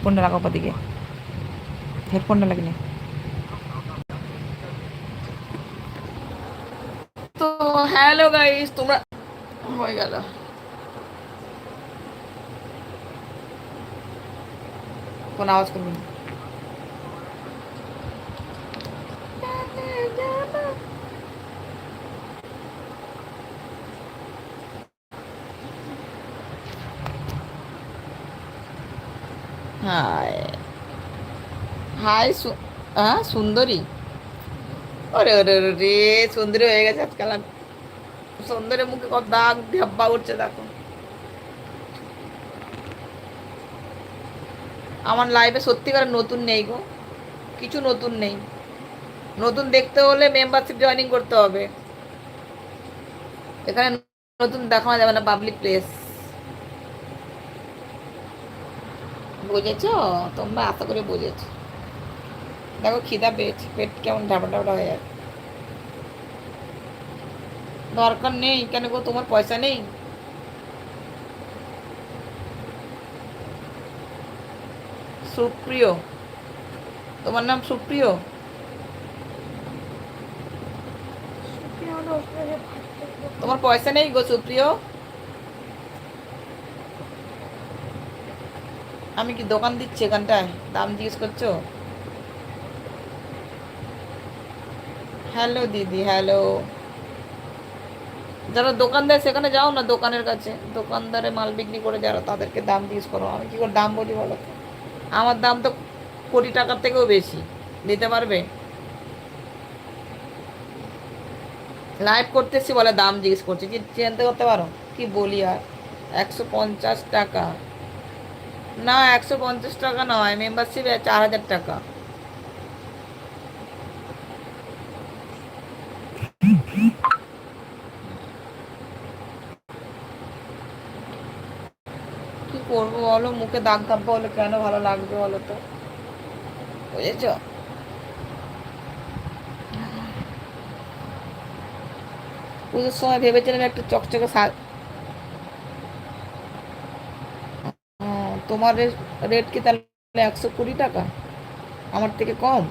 হেডফোনটা লাগাও দিকে হেডফোনটা লাগিয়ে তো হ্যালো গাইস তোমরা হয়ে গেল কোন আওয়াজ করবি না হাই হাই হ্যাঁ সুন্দরী। ওরে ওরে রে, সুন্দরী হয়ে গেছে আজকাল সুন্দরের মুখে কত দাগ ধাব্বা উঠছে, দেখো। আমার লাইফে সত্যিকার নতুন নেই গো। কিছু নতুন নেই। নতুন দেখতে হলে মেম্বারশিপ জয়েনিং করতে হবে। এখানে নতুন দেখানো যাবে না পাবলিক প্লেস বুঝেছ? তোমরা এত করে বুঝেছ। দেখো খিদা পেয়েছে পেট কেমন ঢাবা ঢাবড়া হয়ে যাচ্ছে দরকার নেই কেন গো তোমার পয়সা নেই? সুপ্রিয় তোমার নাম সুপ্রিয়? তোমার পয়সা নেই গো সুপ্রিয়? আমি কি দোকান দিচ্ছি এখানটায়? দাম জিজ্ঞেস করছ? হ্যালো দিদি হ্যালো যারা দোকান দেয় সেখানে যাও না দোকানের কাছে। দোকানদারে মাল বিক্রি করে যারা, তাদেরকে দাম জিজ্ঞেস করো। আমি কি করে দাম বলি বলো আমার দাম তো কোটি টাকার থেকেও বেশি। দিতে পারবে? লাইভ করতেছি বলে দাম জিজ্ঞেস করছি। চিনতে করতে পারো? কি বলি আর? একশো পঞ্চাশ টাকা। না, একশো পঞ্চাশ টাকা নয় মেম্বারশিপ চার হাজার টাকা। কি করব বলো? মুখে দাগ ধাব্বা হলে কেন ভালো লাগবে বলো তো? বুঝেছ? পুজোর সময় ভেবেছিলাম একটু চকচকে তোমার রেট কি তাহলে একশো কুড়ি টাকা? আমার থেকে কম?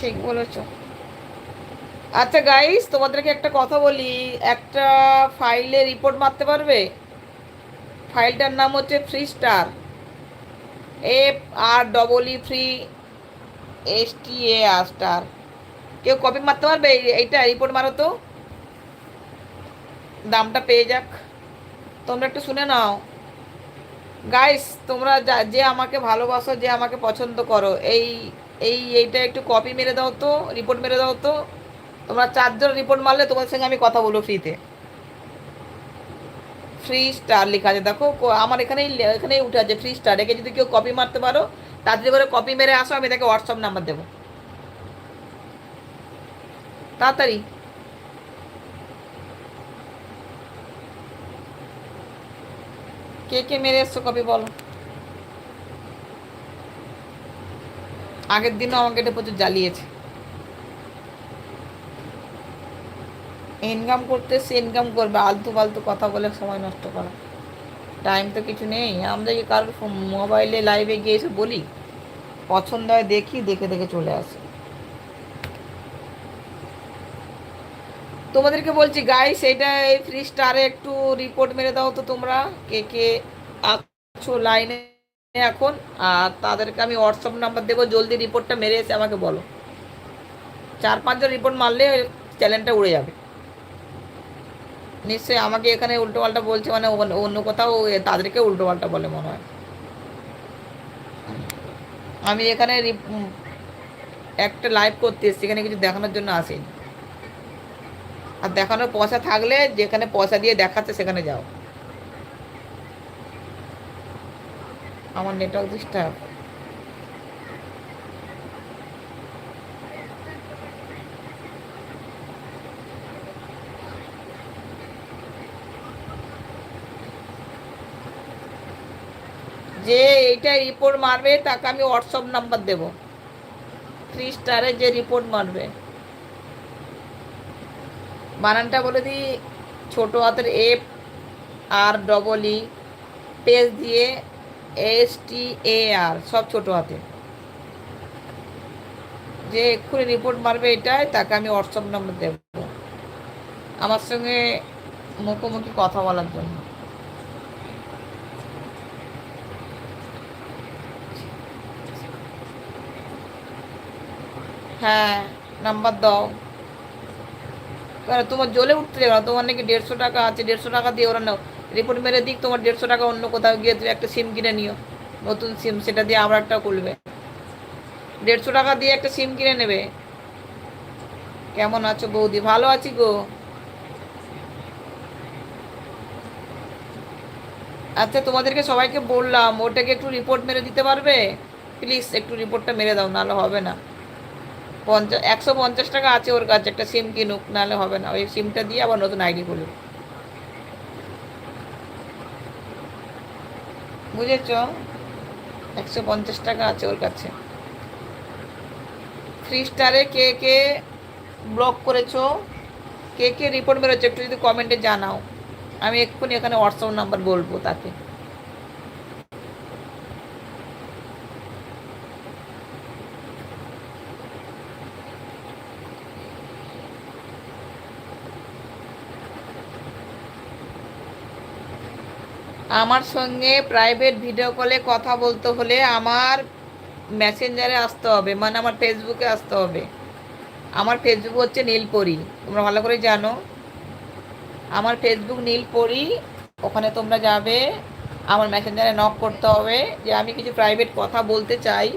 ঠিক বলেছ। আচ্ছা গাইস তোমাদেরকে একটা কথা বলি। একটা ফাইলে রিপোর্ট মারতে পারবে? ফাইলটার নাম হচ্ছে free star F R double E free S T A R star কেউ কপি মারতে পারবে? এইটা রিপোর্ট মারো তো। দামটা পেয়ে যাক। তোমরা একটু শুনে নাও। গাইস তোমরা যে আমাকে ভালোবাসো, যে আমাকে পছন্দ করো, এই এই, এইটা একটু কপি মেরে দাও তো রিপোর্ট মেরে দাও তো। তোমরা চারজন রিপোর্ট মারলে তোমাদের সঙ্গে আমি কথা বলব ফ্রিতে ফ্রি স্টার লেখা আছে। দেখো আমার এখানেই এখানেই উঠে আছে ফ্রি স্টার একে যদি কেউ কপি মারতে পারো তাড়াতাড়ি করে কপি মেরে আসো, আমি তাকে হোয়াটসঅ্যাপ নাম্বার দেবো। তাড়াতাড়ি। কে কে মেরে এসছো কপি বলো। আগের দিনও আমাকে এটা প্রচুর জ্বালিয়েছে। ইনকাম করতে সে ইনকাম করবে, আলতু ফালতু কথা বলে সময় নষ্ট করা। টাইম তো কিছু নেই, আমরা কারোর মোবাইলে লাইভে গিয়ে এসে বলি। পছন্দ হয় দেখি, দেখে দেখে চলে আসে। তোমাদেরকে বলছি গাই সেটা এই ফ্রি স্টারে একটু রিপোর্ট মেরে দাও তো তোমরা, কে কে আছো লাইনে এখন। আর তাদেরকে আমি হোয়াটসঅ্যাপ নাম্বার দেবো, জলদি রিপোর্টটা মেরে এসে আমাকে বলো। চার পাঁচজন রিপোর্ট মারলে চ্যানেলটা উড়ে যাবে। নিশ্চয়ই আমাকে এখানে উল্টো পাল্টা বলছে মানে অন্য কোথাও তাদেরকে উল্টো পাল্টা বলে মনে হয়। আমি এখানে একটা লাইভ করতে এসেছি, এখানে কিছু দেখানোর জন্য আসিনি। আর দেখানোর পয়সা থাকলে যেখানে পয়সা দিয়ে দেখাচ্ছে সেখানে যাও। আমার নেটওয়ার্ক ডিস্টার্ব যে এইটা রিপোর্ট মারবে, তাকে আমি হোয়াটসঅ্যাপ নাম্বার দেব। থ্রি স্টারে যে রিপোর্ট মারবে। বানানটা বলে দিই, ছোট হাতের F R double E page দিয়ে এস টি এ আর সব ছোট হাতে। যে এক্ষুনি রিপোর্ট মারবে এটাই, তাকে আমি হোয়াটসঅ্যাপ নম্বর দেব। আমার সঙ্গে মুখোমুখি কথা বলার জন্য। হ্যাঁ নাম্বার দাও। কেন তোমার জ্বলে উঠতে যাবে না। তোমার নাকি দেড়শো টাকা আছে, দেড়শো টাকা দিয়ে ওরা নাও। রিপোর্ট মেরে দিক, তোমার দেড়শো টাকা অন্য কোথাও গিয়ে তুমি একটা সিম কিনে নিও। নতুন সিম সেটা দিয়ে আবার একটা খুলবে। দেড়শো টাকা দিয়ে একটা সিম কিনে নেবে। কেমন আছো বৌদি? ভালো আছি গো। আচ্ছা তোমাদেরকে সবাইকে বললাম, ওটাকে একটু রিপোর্ট মেরে দিতে পারবে? প্লিজ একটু রিপোর্টটা মেরে দাও, নাহলে হবে না। পঞ্চাশ একশো পঞ্চাশ টাকা আছে ওর কাছে, একটা সিম কিনুক, নাহলে হবে না। ওই সিমটা দিয়ে আবার নতুন আইডি খুলবে বুঝেছ? একশো পঞ্চাশ টাকা আছে ওর কাছে। থ্রি স্টারে কে কে ব্লক করেছ? কে কে রিপোর্ট বেরোচ্ছে একটু যদি কমেন্টে জানাও। আমি এক্ষুনি এখানে হোয়াটসঅ্যাপ নাম্বার বলব তাকে। আমার সঙ্গে প্রাইভেট ভিডিও কলে কথা বলতে হলে আমার মেসেঞ্জারে আসতে হবে মানে আমার ফেসবুকে আসতে হবে। আমার ফেসবুক হচ্ছে নীলপরি, তোমরা ভালো করে জানো। আমার ফেসবুক নীলপরি, ওখানে তোমরা যাবে, আমার মেসেঞ্জারে নক করতে হবে যে আমি কিছু প্রাইভেট কথা বলতে চাই।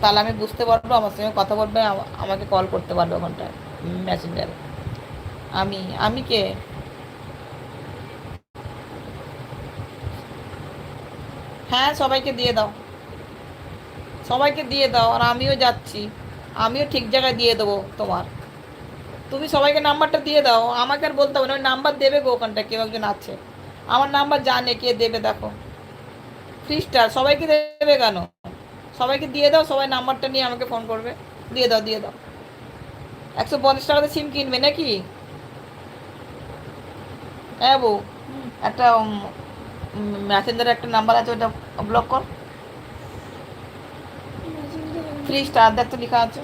তাহলে আমি বুঝতে পারব, আমার সঙ্গে কথা বলবে, আমাকে কল করতে পারবে ওখানটায় মেসেঞ্জারে আমি আমি কে? হ্যাঁ সবাইকে দিয়ে দাও। সবাইকে দিয়ে দাও আর আমিও যাচ্ছি। আমিও ঠিক জায়গায় দিয়ে দেবো তোমার। তুমি সবাইকে নাম্বারটা দিয়ে দাও। আমাকে আর বলতে হবে না ওই নাম্বার দেবে গো ওখানটা কেউ একজন আছে। আমার নাম্বার জানে কে দেবে দেখো। স্টার সবাইকে দেবে কেন? সবাইকে দিয়ে দাও সবাই নাম্বারটা নিয়ে আমাকে ফোন করবে। দিয়ে দাও দিয়ে দাও। একশো পঞ্চাশ টাকাতে সিম কিনবে নাকি? হ্যাঁ বউ। একটা মেসেঞ্জারে একটা নাম্বার আছে ওটা ব্লক কর। থ্রি স্টার দেখ তো লেখা আছে।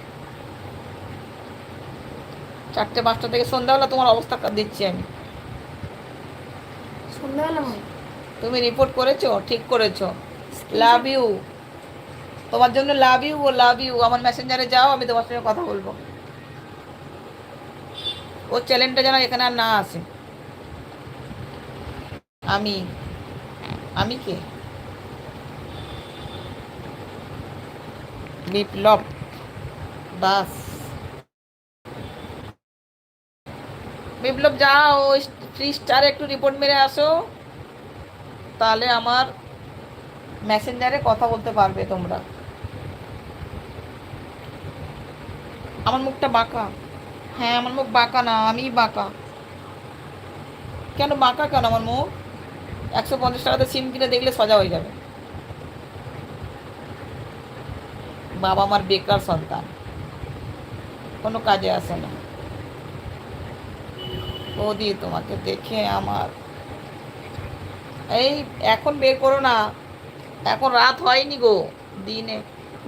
চারটে পাঁচটা থেকে সন্ধ্যাবেলা তোমার অবস্থা দিচ্ছি আমি। সন্ধ্যাবেলা তুমি রিপোর্ট করেছ? ঠিক করেছ। লাভ ইউ তোমার জন্য love you O love you আমার মেসেঞ্জারে যাও আমি তোমার সঙ্গে কথা বলব। ও চ্যালেঞ্জটা যেন এখানে আর না আসে। আমি। আমি কে? বিপ্লব। দাস বিপ্লব, যাও থ্রি স্টার একটু রিপোর্ট মেরে আসো। তাহলে আমার মেসেঞ্জারে কথা বলতে পারবে তোমরা। আমার মুখটা বাঁকা। হ্যাঁ আমার মুখ বাঁকা না আমি বাঁকা। কেন বাঁকা কেন আমার মুখ? একশো পঞ্চাশ টাকাতে সিম কিনে দেখলে সোজা হয়ে যাবে। বাবা আমার বেকার সন্তান। কোনো কাজে আসে না। বৌদি তোমাকে দেখে আমার। এই এখন বের করো না। এখন রাত হয়নি গো। দিনে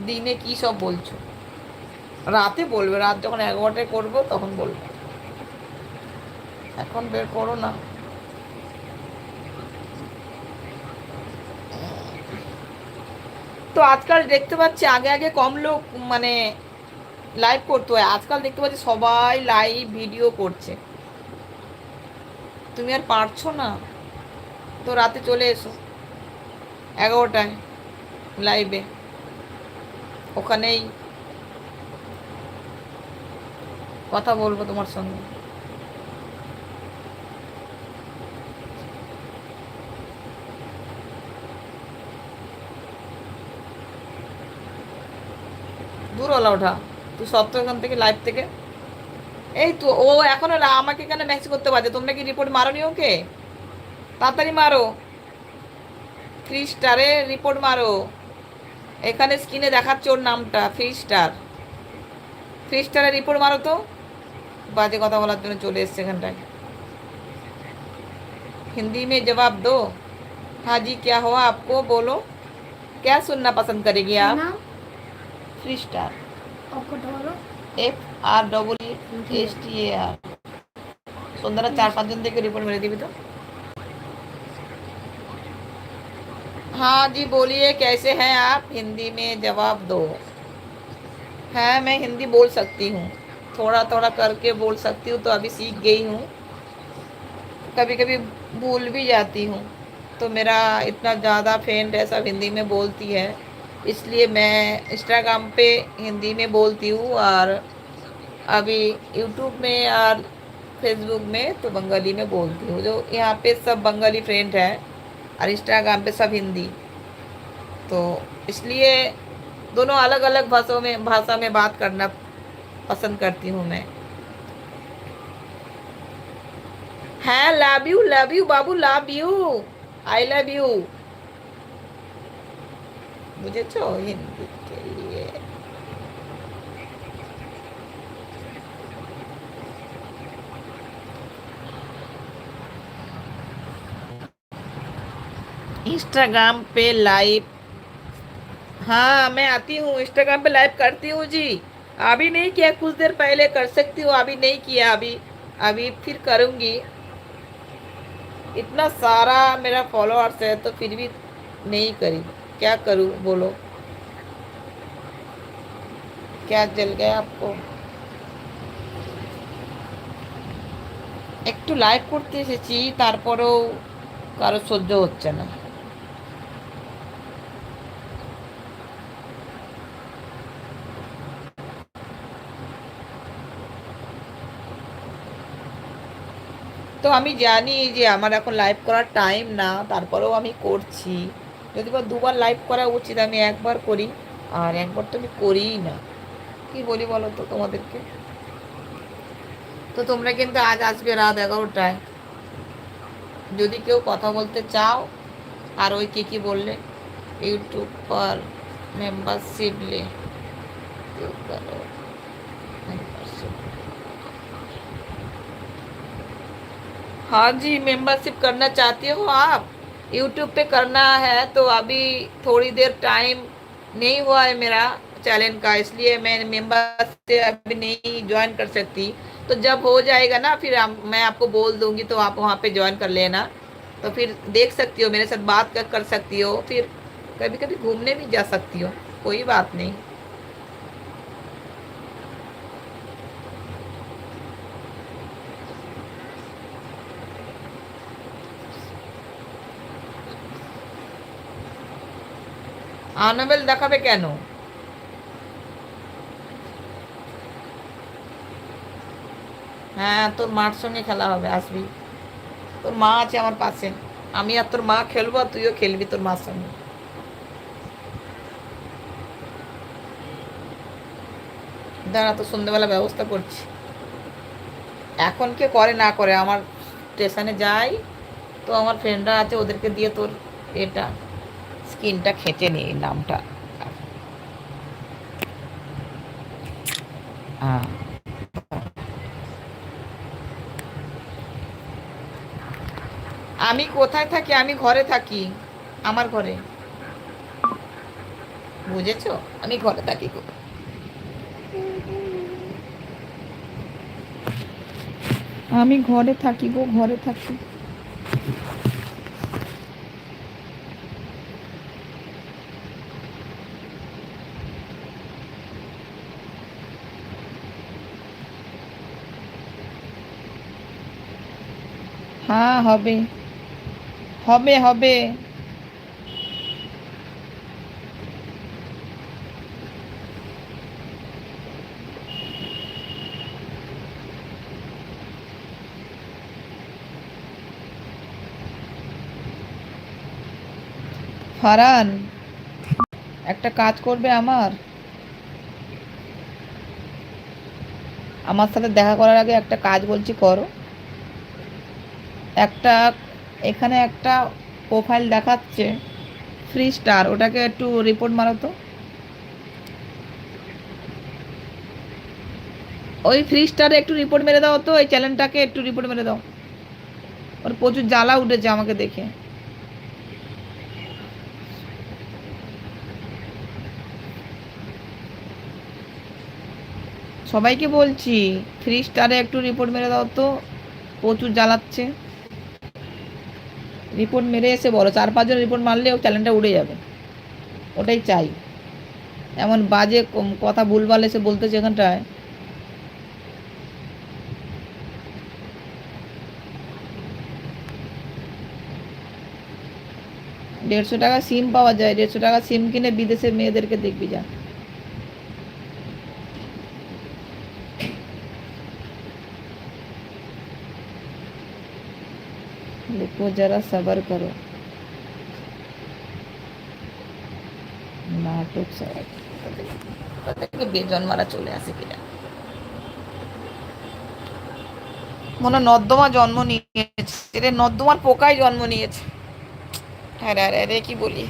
দিনে কি সব বলছো? রাতে বলবে, রাত যখন এগারোটায় করব তখন বলবে। এখন বের করো না। তো আজকাল দেখতে পাচ্ছি আগে আগে কম লোক মানে লাইভ করতে। আজকাল দেখতে পাচ্ছি সবাই লাইভ ভিডিও করছে। তুমি আর পারছ না? তো রাতে চলে এসো। এগারোটায় লাইভে ওখানেই কথা বলব তোমার সঙ্গে। দূর হলো ওঠা তুই সত্য এখান থেকে লাইভ থেকে এই তো ও এখনো রা- আমাকে এখানে মেসেজ করতে পারছে তোমরা কি রিপোর্ট মারোনি ওকে তাড়াতাড়ি মারো থ্রি স্টারে রিপোর্ট মারো এখানে স্ক্রিনে দেখাচ্ছে ওর নামটা থ্রি স্টার থ্রি স্টারে রিপোর্ট মারো তো বাজে কথা বলার জন্য চলে এসছে এখানটায় हिंदी में जवाब दो हाँ जी क्या हुआ आपको बोलो क्या सुनना पसंद करेगी आप नाम थ्री स्टार आपको बोलो F R double S T A R সন্ধ্যারা চার পাঁচজন থেকে রিপোর্ট মেরে দিবি তো हाँ जी बोलिए कैसे हैं आप हिंदी में जवाब दो है मैं हिंदी बोल सकती हूँ थोड़ा थोड़ा करके बोल सकती हूँ तो अभी सीख गई हूँ कभी कभी भूल भी जाती हूँ तो मेरा इतना ज़्यादा फ्रेंड है सब हिंदी में बोलती है इसलिए मैं इंस्टाग्राम पे हिंदी में बोलती हूँ और अभी यूट्यूब में और फेसबुक में तो बंगाली में बोलती हूँ। जो यहाँ पे सब बंगाली फ्रेंड है और इंस्टाग्राम पे सब हिंदी। तो इसलिए दोनों अलग अलग भाषाओं में, भाषा में बात करना पसंद करती हूँ मैं। है love you love you Babu love you I love you বুঝেছো হিন্দি के लिए इंस्टाग्राम पे लाइव हाँ मैं आती हूँ इंस्टाग्राम पे लाइव करती हूँ जी अभी नहीं किया कुछ देर पहले कर सकती हूँ अभी नहीं किया अभी अभी फिर करूँगी इतना सारा मेरा फॉलोअर्स है तो फिर भी नहीं करी क्या करूँ बोलो क्या जल गया आपको একটু লাইভ করতে এসেছি তারপরেও কারো সহ্য হচ্ছে না তো আমি জানি যে আমার এখন লাইভ করার টাইম না তারপরেও আমি করছি যদি বা দুবার লাইভ করা উচিত আমি একবার করি আর একবার তো আমি করিই না কি বলি বলো তো তোমাদেরকে তো তোমরা কিন্তু আজ আসবে রাত এগারোটায় যদি কেউ কথা বলতে চাও আর ওই কে কি বললে ইউটিউব पर मेंबरशिप ले क्यों करो मेंबरशिप हाँ जी मेंबरशिप करना चाहती हो आप यूट्यूब पे करना है तो अभी थोड़ी देर टाइम नहीं हुआ है मेरा चैनल का इसलिए मैं मेंबर से अभी नहीं ज्वाइन कर सकती। तो जब हो जाएगा ना फिर हम, मैं आपको बोल दूँगी तो आप वहाँ पे ज्वाइन कर लेना। तो फिर देख सकती हो मेरे साथ बात कर सकती हो फिर कभी कभी घूमने भी जा सकती हो कोई बात नहीं। আনাবেল দেখাবে কেন? হ্যাঁ তোর মার সঙ্গে খেলা হবে, আসবি। তোর মা আছে আমার পাশে। আমি আর তোর মা খেলব আর তুইও খেলবি তোর মার সঙ্গে। দাঁড়া তো সন্ধ্যেবেলা ব্যবস্থা করছি। এখন কে করে, না করে, আমার স্টেশনে যাই। তো আমার ফ্রেন্ডরা আছে, ওদেরকে দিয়ে তোর এটা। স্কিনটা খেঁচে নি নামটা। আমি কোথায় থাকি? আমি ঘরে থাকি। আমার ঘরে। বুঝেছ? আমি ঘরে থাকি আমি ঘরে থাকি গো, ঘরে থাকি। হ্যাঁ হবে। হবে হবে। ফারান একটা কাজ করবে আমার? আমার সাথে দেখা করার আগে একটা কাজ বলছি, করো। একটা, এখানে একটা প্রোফাইল দেখাচ্ছে ফ্রি স্টার ওটাকে একটু রিপোর্ট মারো তো। ওই ফ্রি স্টারে একটু রিপোর্ট মেরে দাও তো, এই চ্যানেলটাকে একটু রিপোর্ট মেরে দাও। ওর প্রচুর জ্বালা উঠেছে আমাকে দেখে। সবাইকে বলছি থ্রি স্টারে একটু রিপোর্ট মেরে দাও তো, প্রচুর জ্বালাচ্ছে। রিপোর্ট মেরে এসে বলো, চার পাঁচজন রিপোর্ট মারলেও চ্যানেলটা উড়ে যাবে। ওটাই চাই। এমন বাজে কথা ভুলভাল এসে বলতেছে এখানটায়। দেড়শো টাকা সিম পাওয়া যায়, দেড়শো টাকা সিম কিনে বিদেশে মেয়েদেরকে দেখবি যা। দেখো যারা सबर করো নাটক সবাই তাদেরকে বেজন মারা চলে আসে কিনা মনে নর্দমা জন্ম নিয়েছে রে নর্দমার পোকায় জন্ম নিয়েছে হ্যাঁ রে কি বলি